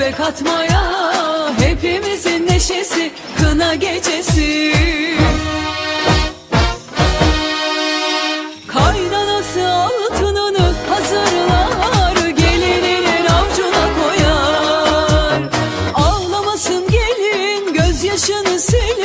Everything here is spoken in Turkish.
göbek atmaya Hepimizin neşesi kına gecesi. Kaynanası altınını hazırlar Gelininin avcuna koyar. Ağlamasın gelin gözyaşını silin